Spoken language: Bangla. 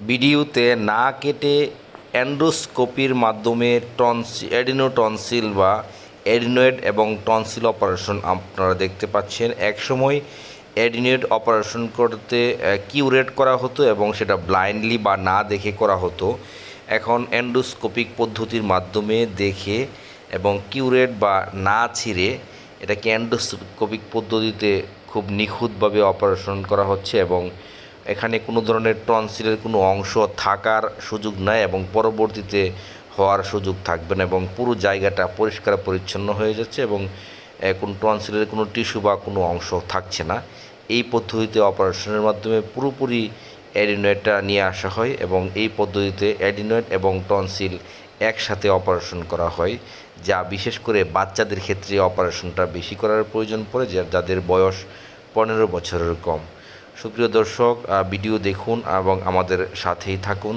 ভিডিওতে না কেটে অ্যান্ডোস্কোপির মাধ্যমে টনসি, অ্যাডিনোটনসিল বা অ্যাডিনয়েড এবং টনসিল অপারেশন আপনারা দেখতে পাচ্ছেন। একসময় অ্যাডিনোয়েড অপারেশন করতে কিউরেট করা হতো এবং সেটা ব্লাইন্ডলি বা না দেখে করা হতো। এখন অ্যান্ডোস্কোপিক পদ্ধতির মাধ্যমে দেখে এবং কিউরেট বা না ছিঁড়ে এটাকে অ্যান্ডোস্কোপিক পদ্ধতিতে খুব নিখুঁতভাবে অপারেশন করা হচ্ছে এবং এখানে কোনো ধরনের টনসিলের কোনো অংশ থাকার সুযোগ নাই এবং পরবর্তীতে হওয়ার সুযোগ থাকবে না এবং পুরো জায়গাটা পরিষ্কার পরিচ্ছন্ন হয়ে যাচ্ছে এবং কোনো টনসিলের কোনো টিস্যু বা কোনো অংশ থাকছে না। এই পদ্ধতিতে অপারেশনের মাধ্যমে পুরোপুরি অ্যাডিনয়েডটা নিয়ে আসা হয় এবং এই পদ্ধতিতে অ্যাডিনয়েড এবং টনসিল একসাথে অপারেশন করা হয়, যা বিশেষ করে বাচ্চাদের ক্ষেত্রে অপারেশনটা বেশি করার প্রয়োজন পড়ে যাদের বয়স পনেরো বছরের কম। সুপ্রিয় দর্শক ভিডিও দেখুন এবং আমাদের সাথেই থাকুন।